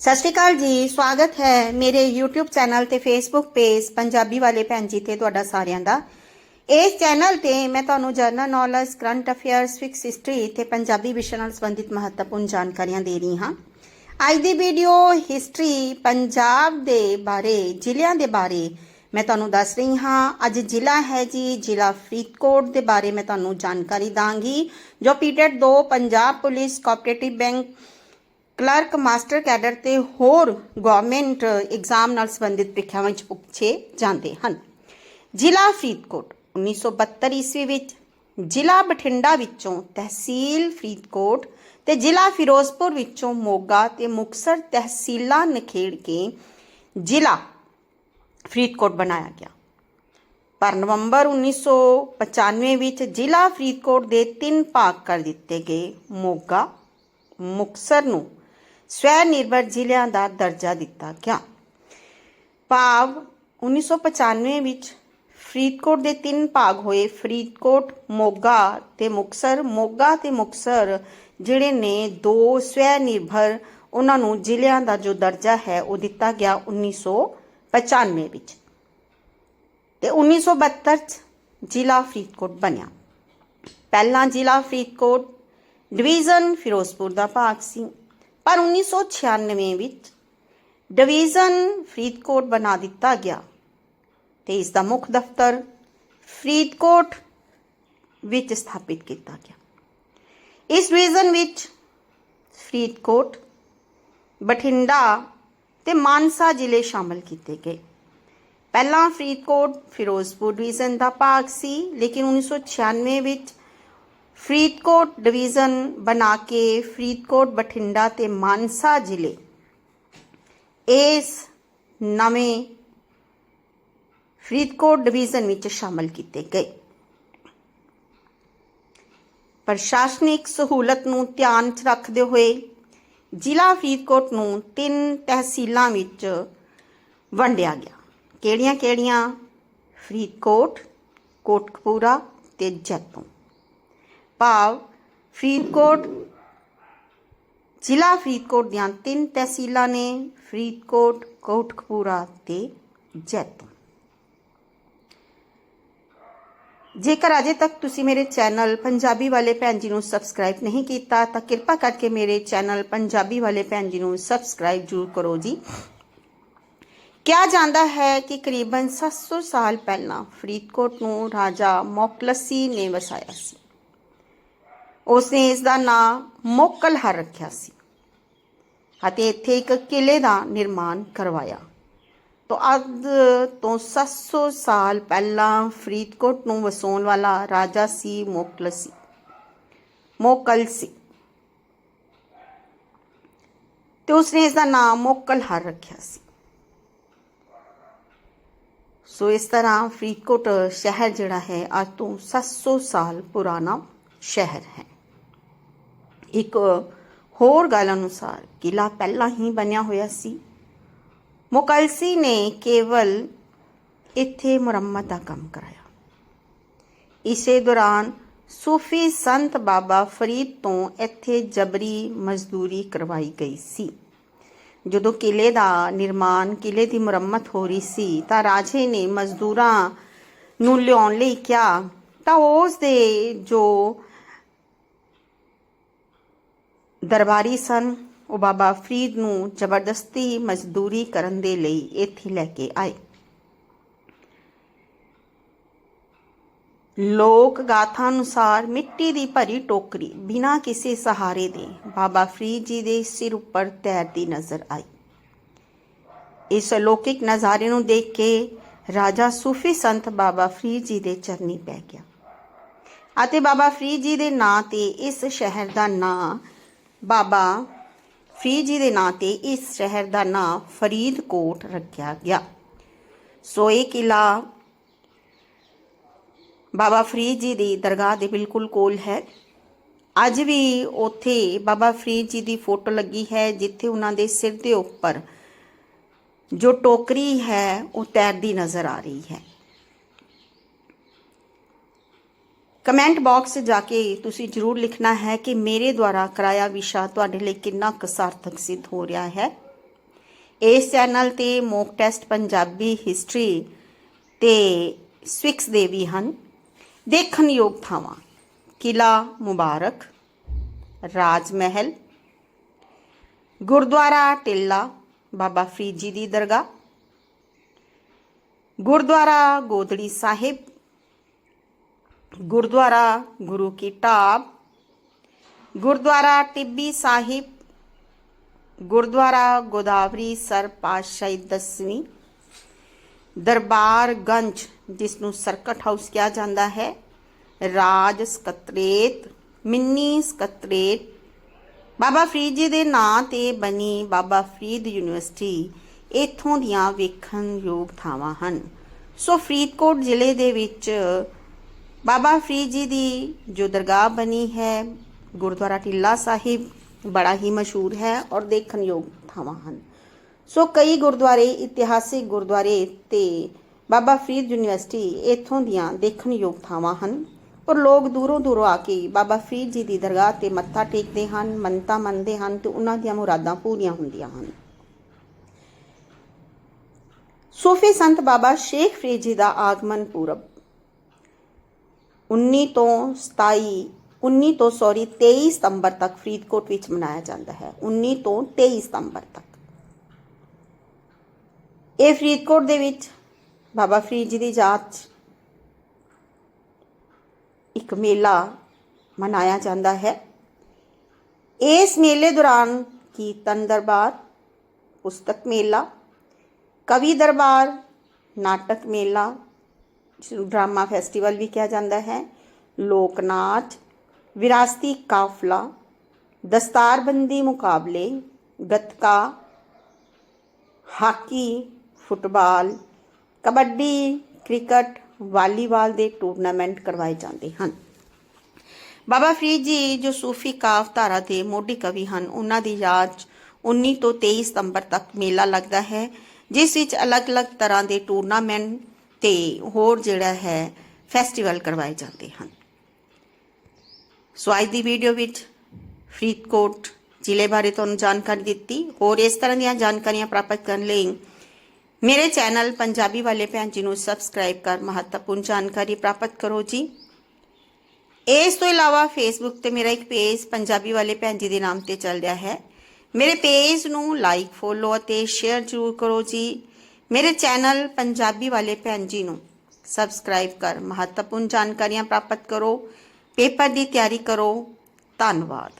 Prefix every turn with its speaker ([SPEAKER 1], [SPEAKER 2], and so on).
[SPEAKER 1] ਸਤਿ ਸ਼੍ਰੀ ਅਕਾਲ ਜੀ, ਸਵਾਗਤ ਹੈ ਮੇਰੇ YouTube ਚੈਨਲ ਤੇ Facebook ਪੇਜ ਪੰਜਾਬੀ ਵਾਲੇ ਭੈਣ ਜੀ ਤੇ ਤੁਹਾਡਾ ਸਾਰਿਆਂ ਦਾ। ਇਸ ਚੈਨਲ ਤੇ ਮੈਂ ਤੁਹਾਨੂੰ general knowledge current affairs fix history ਤੇ ਪੰਜਾਬੀ ਵਿਸ਼ੇ ਨਾਲ ਸੰਬੰਧਿਤ ਮਹੱਤਵਪੂਰਨ ਜਾਣਕਾਰੀਆਂ ਦੇ ਰਹੀ ਹਾਂ। ਅੱਜ ਦੀ ਵੀਡੀਓ ਹਿਸਟਰੀ ਪੰਜਾਬ ਦੇ ਬਾਰੇ, ਜ਼ਿਲ੍ਹਿਆਂ ਦੇ ਬਾਰੇ ਮੈਂ ਤੁਹਾਨੂੰ ਦੱਸ ਰਹੀ ਹਾਂ। ਅੱਜ ਜ਼ਿਲ੍ਹਾ ਹੈ ਜੀ, ਜ਼ਿਲ੍ਹਾ ਫਰੀਦਕੋਟ ਦੇ ਬਾਰੇ ਮੈਂ ਤੁਹਾਨੂੰ ਜਾਣਕਾਰੀ ਦਾਂਗੀ, ਜੋ PTET 2 Punjab police cooperative bank clerk, master, cadre ਤੇ ਹੋਰ ਗਵਰਨਮੈਂਟ ਐਗਜ਼ਾਮ ਨਾਲ ਸੰਬੰਧਿਤ ਪ੍ਰੀਖਿਆਵਾਂ ਵਿੱਚ ਪੁੱਛੇ ਜਾਂਦੇ ਹਨ। ਜ਼ਿਲ੍ਹਾ ਫਰੀਦਕੋਟ 1972 ਈਸਵੀ ਵਿੱਚ ਜ਼ਿਲ੍ਹਾ ਬਠਿੰਡਾ ਵਿੱਚੋਂ ਤਹਿਸੀਲ ਫਰੀਦਕੋਟ ਤੇ ਜ਼ਿਲ੍ਹਾ ਫਿਰੋਜ਼ਪੁਰ ਵਿੱਚੋਂ ਮੋਗਾ ਤੇ ਮੁਕਸਰ ਤਹਿਸੀਲਾਂ ਨਖੇੜ ਕੇ ਜ਼ਿਲ੍ਹਾ ਫਰੀਦਕੋਟ ਬਣਾਇਆ ਗਿਆ। ਪਰ ਨਵੰਬਰ 1995 ਵਿੱਚ ਜ਼ਿਲ੍ਹਾ ਫਰੀਦਕੋਟ ਦੇ ਤਿੰਨ ਭਾਗ ਕਰ ਦਿੱਤੇ ਗਏ। ਮੋਗਾ ਮੁਕਸਰ ਨੂੰ ਸਵੈ ਨਿਰਭਰ ਜ਼ਿਲ੍ਹਿਆਂ ਦਾ ਦਰਜਾ ਦਿੱਤਾ ਗਿਆ। ਭਾਵ 1995 ਵਿੱਚ ਫਰੀਦਕੋਟ ਦੇ ਤਿੰਨ ਭਾਗ ਹੋਏ। ਫਰੀਦਕੋਟ, ਮੋਗਾ ਤੇ ਮੁਕਸਰ। ਮੋਗਾ ਤੇ ਮੁਕਸਰ ਜਿਹੜੇ ਨੇ, ਦੋ ਸਵੈ ਨਿਰਭਰ ਉਹਨਾਂ ਨੂੰ ਜ਼ਿਲ੍ਹਿਆਂ ਦਾ ਜੋ ਦਰਜਾ ਹੈ ਉਹ ਦਿੱਤਾ ਗਿਆ 1995 ਵਿੱਚ। ਤੇ 1972 ਚ ਜ਼ਿਲ੍ਹਾ ਫਰੀਦਕੋਟ ਬਣਿਆ। ਪਹਿਲਾ ਜ਼ਿਲ੍ਹਾ ਫਰੀਦਕੋਟ, ਡਿਵੀਜ਼ਨ ਫਿਰੋਜ਼ਪੁਰ ਦਾ ਭਾਗ ਸੀ। ਪਰ 1996 ਵਿੱਚ ਡਿਵੀਜ਼ਨ ਫਰੀਦਕੋਟ ਬਣਾ ਦਿੱਤਾ ਗਿਆ ਤੇ ਇਸ ਦਾ ਮੁੱਖ ਦਫ਼ਤਰ ਫਰੀਦਕੋਟ ਵਿੱਚ ਸਥਾਪਿਤ ਕੀਤਾ ਗਿਆ। ਇਸ ਡਿਵੀਜ਼ਨ ਵਿੱਚ ਫਰੀਦਕੋਟ, ਬਠਿੰਡਾ ਤੇ ਮਾਨਸਾ ਜ਼ਿਲ੍ਹੇ ਸ਼ਾਮਲ ਕੀਤੇ ਗਏ। ਪਹਿਲਾਂ ਫਰੀਦਕੋਟ, ਫਿਰੋਜ਼ਪੁਰ ਡਿਵੀਜ਼ਨ ਦਾ ਭਾਗ ਸੀ, ਲੇਕਿਨ 1996 ਵਿੱਚ ਫਰੀਦਕੋਟ ਡਿਵੀਜ਼ਨ ਬਣਾ ਕੇ ਫਰੀਦਕੋਟ, ਬਠਿੰਡਾ ਤੇ ਮਾਨਸਾ ਜ਼ਿਲ੍ਹੇ ਇਸ ਨਵੇਂ ਫਰੀਦਕੋਟ ਡਿਵੀਜ਼ਨ ਵਿੱਚ ਸ਼ਾਮਲ ਕੀਤੇ ਗਏ। ਪ੍ਰਸ਼ਾਸਨਿਕ ਸਹੂਲਤ ਨੂੰ ਧਿਆਨ 'ਚ ਰੱਖਦੇ ਹੋਏ ਜ਼ਿਲ੍ਹਾ ਫਰੀਦਕੋਟ ਨੂੰ ਤਿੰਨ ਤਹਿਸੀਲਾਂ ਵਿੱਚ ਵੰਡਿਆ ਗਿਆ। ਕਿਹੜੀਆਂ-ਕਿਹੜੀਆਂ? ਫਰੀਦਕੋਟ, ਕੋਟਕਪੂਰਾ ਤੇ ਜੈਤੋ ਭਾਵ ਫਰੀਦਕੋਟ, ਜ਼ਿਲ੍ਹਾ ਫਰੀਦਕੋਟ ਦੀਆਂ ਤਿੰਨ ਤਹਿਸੀਲਾਂ ਨੇ, ਫਰੀਦਕੋਟ, ਕੋਟਕਪੂਰਾ ਤੇ ਜੈਤੋ ਜੇਕਰ ਅਜੇ ਤੱਕ ਤੁਸੀਂ ਮੇਰੇ ਚੈਨਲ ਪੰਜਾਬੀ ਵਾਲੇ ਭੈਣ ਜੀ ਨੂੰ ਸਬਸਕ੍ਰਾਈਬ ਨਹੀਂ ਕੀਤਾ, ਤਾਂ ਕਿਰਪਾ ਕਰਕੇ ਮੇਰੇ ਚੈਨਲ ਪੰਜਾਬੀ ਵਾਲੇ ਭੈਣ ਜੀ ਨੂੰ ਸਬਸਕ੍ਰਾਈਬ ਜ਼ਰੂਰ ਕਰੋ ਜੀ। ਕਿਹਾ ਜਾਂਦਾ ਹੈ ਕਿ ਕਰੀਬਨ 700 ਸਾਲ ਪਹਿਲਾਂ ਫਰੀਦਕੋਟ ਨੂੰ ਰਾਜਾ ਮੋਕਲਸੀ ਨੇ ਵਸਾਇਆ ਸੀ। ਉਸਨੇ ਇਸ ਦਾ ਨਾਮ ਮੋਕਲਹਰ ਰੱਖਿਆ ਸੀ ਅਤੇ ਇੱਥੇ ਇੱਕ ਕਿਲੇ ਦਾ ਨਿਰਮਾਣ ਕਰਵਾਇਆ। ਤੋਂ ਅੱਜ ਤੋਂ 700 ਸਾਲ ਪਹਿਲਾਂ ਫਰੀਦਕੋਟ ਨੂੰ ਵਸਾਉਣ ਵਾਲਾ ਰਾਜਾ ਸੀ ਮੋਕਲ ਸੀ। ਮੋਕਲ ਸੀ। ਤੇ ਉਸਨੇ ਇਸ ਦਾ ਨਾਮ ਮੋਕਲਹਰ ਰੱਖਿਆ ਸੀ। ਸੋ ਇਸ ਤਰ੍ਹਾਂ ਫਰੀਦਕੋਟ ਸ਼ਹਿਰ ਜਿਹੜਾ ਹੈ, ਅੱਜ ਤੋਂ 700 ਸਾਲ ਪੁਰਾਣਾ ਸ਼ਹਿਰ ਹੈ। ਇੱਕ ਹੋਰ ਗੱਲ ਅਨੁਸਾਰ ਕਿਲਾ ਪਹਿਲਾਂ ਹੀ ਬਣਿਆ ਹੋਇਆ ਸੀ। ਮੁਕਲਸੀ ਨੇ ਕੇਵਲ ਇੱਥੇ ਮੁਰੰਮਤ ਦਾ ਕੰਮ ਕਰਾਇਆ। ਇਸੇ ਦੌਰਾਨ ਸੂਫੀ ਸੰਤ ਬਾਬਾ ਫਰੀਦ ਤੋਂ ਇੱਥੇ ਜਬਰੀ ਮਜ਼ਦੂਰੀ ਕਰਵਾਈ ਗਈ ਸੀ। ਜਦੋਂ ਕਿਲੇ ਦਾ ਨਿਰਮਾਣ, ਕਿਲੇ ਦੀ ਮੁਰੰਮਤ ਹੋ ਰਹੀ ਸੀ ਤਾਂ ਰਾਜੇ ਨੇ ਮਜ਼ਦੂਰਾਂ ਨੂੰ ਲਿਆਉਣ ਲਈ ਕਿਹਾ ਤਾਂ ਉਸ ਦੇ ਜੋ ਦਰਬਾਰੀ ਸਨ। ਉਹ ਬਾਬਾ ਫਰੀਦ ਨੂੰ ਜ਼ਬਰਦਸਤੀ ਮਜ਼ਦੂਰੀ ਕਰਨ ਦੇ ਲਈ ਇੱਥੇ ਲੈ ਕੇ ਆਏ। ਲੋਕ ਗਾਥਾ ਅਨੁਸਾਰ ਮਿੱਟੀ ਦੀ ਭਰੀ ਟੋਕਰੀ ਬਿਨਾਂ ਕਿਸੇ ਸਹਾਰੇ ਦੇ ਬਾਬਾ ਫਰੀਦ ਜੀ ਦੇ ਸਿਰ ਉੱਪਰ ਤੈਰਦੀ ਨਜ਼ਰ ਆਈ। ਇਸ ਅਲੌਕਿਕ ਨਜ਼ਾਰੇ ਨੂੰ ਦੇਖ ਕੇ ਰਾਜਾ ਸੂਫੀ ਸੰਤ ਬਾਬਾ ਫਰੀਦ ਜੀ ਦੇ ਚਰਨੀ ਪੈ ਗਿਆ। ਅਤੇ ਬਾਬਾ ਫਰੀਦ ਜੀ ਦੇ ਨਾਂ ਤੇ ਇਸ ਸ਼ਹਿਰ ਦਾ ਨਾਂ ਬਾਬਾ ਫਰੀਦ ਜੀ ਦੇ ਨਾਂ ਤੇ ਇਸ ਸ਼ਹਿਰ ਦਾ ਨਾਂ ਫਰੀਦਕੋਟ ਰੱਖਿਆ ਗਿਆ। ਸੋ ਇਹ ਕਿਲਾ ਬਾਬਾ ਫਰੀਦ ਜੀ ਦੀ ਦਰਗਾਹ ਦੇ ਬਿਲਕੁਲ ਕੋਲ ਹੈ। ਅੱਜ ਵੀ ਉੱਥੇ ਬਾਬਾ ਫਰੀਦ ਜੀ ਦੀ ਫੋਟੋ ਲੱਗੀ ਹੈ, ਜਿੱਥੇ ਉਹਨਾਂ ਦੇ ਸਿਰ ਦੇ ਉੱਪਰ ਜੋ ਟੋਕਰੀ ਹੈ, ਉਹ ਤੈਰਦੀ ਨਜ਼ਰ ਆ ਰਹੀ ਹੈ। ਕਮੈਂਟ ਬਾਕਸ 'ਚ ਜਾ ਕੇ ਤੁਸੀਂ ਜਰੂਰ ਲਿਖਣਾ ਹੈ ਕਿ ਮੇਰੇ ਦੁਆਰਾ ਕਰਾਇਆ ਵਿਸ਼ਾ ਤੁਹਾਡੇ ਲਈ ਕਿੰਨਾ ਕੁ ਸਾਰਥਕ ਸਿੱਧ ਹੋ ਰਿਹਾ ਹੈ। ਇਸ ਚੈਨਲ ਤੇ ਮੌਕ ਟੈਸਟ ਪੰਜਾਬੀ ਹਿਸਟਰੀ ਤੇ ਸਵਿਕਸ ਦੇ ਵੀ ਹਨ। ਦੇਖਣਯੋਗ ਥਾਵਾਂ ਕਿਲਾ ਮੁਬਾਰਕ ਰਾਜ ਮਹਿਲ ਗੁਰਦੁਆਰਾ ਟਿੱਲਾ, ਬਾਬਾ ਫਰੀਦ ਜੀ ਦੀ ਦਰਗਾਹ, ਗੁਰਦੁਆਰਾ ਗੋਦੜੀ ਸਾਹਿਬ ਗੁਰਦੁਆਰਾ ਗੁਰੂ ਕੀ ਢਾਬ, ਗੁਰਦੁਆਰਾ ਟਿੱਬੀ ਸਾਹਿਬ, ਗੁਰਦੁਆਰਾ ਗੋਦਾਵਰੀ ਸਰ ਪਾਤਸ਼ਾਹੀ ਦਸਵੀਂ, ਦਰਬਾਰ ਗੰਜ ਜਿਸ ਨੂੰ ਸਰਕਟ ਹਾਊਸ ਕਿਹਾ ਜਾਂਦਾ ਹੈ, ਰਾਜ ਸਕੱਤਰੇਤ, ਮਿੰਨੀ ਸਕੱਤਰੇਤ, ਬਾਬਾ ਫਰੀਦ ਜੀ ਦੇ ਨਾਂ ਤੇ ਬਣੀ ਬਾਬਾ ਫਰੀਦ ਯੂਨੀਵਰਸਿਟੀ, ਇੱਥੋਂ ਦੀਆਂ ਵੇਖਣ ਯੋਗ ਥਾਵਾਂ ਹਨ। ਸੋ ਫਰੀਦਕੋਟ ਜ਼ਿਲ੍ਹੇ ਦੇ ਵਿੱਚ ਬਾਬਾ ਫਰੀਦ ਜੀ ਦੀ ਜੋ ਦਰਗਾਹ ਬਣੀ ਹੈ, ਗੁਰਦੁਆਰਾ ਟਿੱਲਾ ਸਾਹਿਬ, ਬੜਾ ਹੀ ਮਸ਼ਹੂਰ ਹੈ ਔਰ ਦੇਖਣਯੋਗ ਥਾਵਾਂ ਹਨ। ਸੋ ਕਈ ਗੁਰਦੁਆਰੇ, ਇਤਿਹਾਸਿਕ ਗੁਰਦੁਆਰੇ ਤੇ ਬਾਬਾ ਫਰੀਦ ਯੂਨੀਵਰਸਿਟੀ ਇੱਥੋਂ ਦੀਆਂ ਦੇਖਣਯੋਗ ਥਾਵਾਂ ਹਨ ਔਰ ਲੋਕ ਦੂਰੋਂ ਦੂਰੋਂ ਆ ਕੇ ਬਾਬਾ ਫਰੀਦ ਜੀ ਦੀ ਦਰਗਾਹ ਤੇ ਮੱਥਾ ਟੇਕਦੇ ਹਨ, ਮੰਨਤਾ ਮੰਨਦੇ ਹਨ ਤੇ ਉਹਨਾਂ ਦੀਆਂ ਮੁਰਾਦਾਂ ਪੂਰੀਆਂ ਹੁੰਦੀਆਂ ਹਨ। ਸੂਫੀ ਸੰਤ ਬਾਬਾ ਸ਼ੇਖ ਫਰੀਦ ਜੀ ਦਾ ਆਗਮਨ ਪੂਰਬ 19 ਤੋਂ 27 19 ਤੋਂ ਸੌਰੀ 23 ਸਤੰਬਰ ਤੱਕ ਫਰੀਦਕੋਟ ਵਿੱਚ ਮਨਾਇਆ ਜਾਂਦਾ ਹੈ। 19 ਤੋਂ 23 ਸਤੰਬਰ ਤੱਕ। ਇਹ ਫਰੀਦਕੋਟ ਦੇ ਵਿੱਚ ਬਾਬਾ ਫਰੀਦ ਜੀ ਦੀ ਯਾਦ 'ਚ ਇੱਕ ਮੇਲਾ ਮਨਾਇਆ ਜਾਂਦਾ ਹੈ। ਇਸ ਮੇਲੇ ਦੌਰਾਨ ਕੀਰਤਨ ਦਰਬਾਰ, ਪੁਸਤਕ ਮੇਲਾ, ਕਵੀ ਦਰਬਾਰ, ਨਾਟਕ ਮੇਲਾ ਡਰਾਮਾ ਫੈਸਟੀਵਲ ਵੀ ਕਿਹਾ ਜਾਂਦਾ ਹੈ। ਲੋਕ ਨਾਚ ਵਿਰਾਸਤੀ ਕਾਫਲਾ, ਦਸਤਾਰਬੰਦੀ ਮੁਕਾਬਲੇ, gatka, hockey, football, kabaddi, cricket, volleyball ਦੇ ਟੂਰਨਾਮੈਂਟ ਕਰਵਾਏ ਜਾਂਦੇ ਹਨ। ਬਾਬਾ ਫਰੀਦ ਜੀ ਜੋ ਸੂਫੀ ਕਾਫ ਧਾਰਾ ਦੇ ਮੋਢੀ ਕਵੀ ਹਨ, ਉਹਨਾਂ ਦੀ ਯਾਦ 'ਚ 19 ਤੋਂ 23 ਸਤੰਬਰ ਤੱਕ ਮੇਲਾ ਲੱਗਦਾ ਹੈ, ਜਿਸ ਵਿੱਚ ਅਲੱਗ-ਅਲੱਗ ਤਰ੍ਹਾਂ ਦੇ ਟੂਰਨਾਮੈਂਟ ਤੇ ਹੋਰ ਜਿਹੜਾ ਹੈ ਫੈਸਟੀਵਲ ਕਰਵਾਏ ਜਾਂਦੇ ਹਨ। ਸੋ ਅੱਜ ਦੀ ਵੀਡੀਓ ਵਿੱਚ ਫਰੀਦਕੋਟ ਜ਼ਿਲ੍ਹੇ ਬਾਰੇ ਤੁਹਾਨੂੰ ਜਾਣਕਾਰੀ ਦਿੱਤੀ। ਹੋਰ ਇਸ ਤਰ੍ਹਾਂ ਦੀਆਂ ਜਾਣਕਾਰੀਆਂ ਪ੍ਰਾਪਤ ਕਰਨ ਲਈ ਮੇਰੇ ਚੈਨਲ ਪੰਜਾਬੀ ਵਾਲੇ ਭੈਣ ਜੀ ਨੂੰ ਸਬਸਕ੍ਰਾਈਬ ਕਰ ਮਹੱਤਵਪੂਰਨ ਜਾਣਕਾਰੀ ਪ੍ਰਾਪਤ ਕਰੋ ਜੀ। ਇਸ ਤੋਂ ਇਲਾਵਾ ਫੇਸਬੁੱਕ ਤੇ ਮੇਰਾ ਇੱਕ ਪੇਜ ਪੰਜਾਬੀ ਵਾਲੇ ਭੈਣ ਜੀ ਦੇ ਨਾਮ ਤੇ ਚੱਲ ਰਿਹਾ ਹੈ। ਮੇਰੇ ਪੇਜ ਨੂੰ ਲਾਈਕ ਫੋਲੋ ਅਤੇ ਸ਼ੇਅਰ ਜ਼ਰੂਰ ਕਰੋ ਜੀ। ਮੇਰੇ ਚੈਨਲ ਪੰਜਾਬੀ ਵਾਲੇ ਭੈਣ ਜੀ ਨੂੰ ਸਬਸਕ੍ਰਾਈਬ ਕਰ, ਮਹੱਤਵਪੂਰਨ ਜਾਣਕਾਰੀਆਂ ਪ੍ਰਾਪਤ ਕਰੋ, ਪੇਪਰ ਦੀ ਤਿਆਰੀ ਕਰੋ, ਧੰਨਵਾਦ।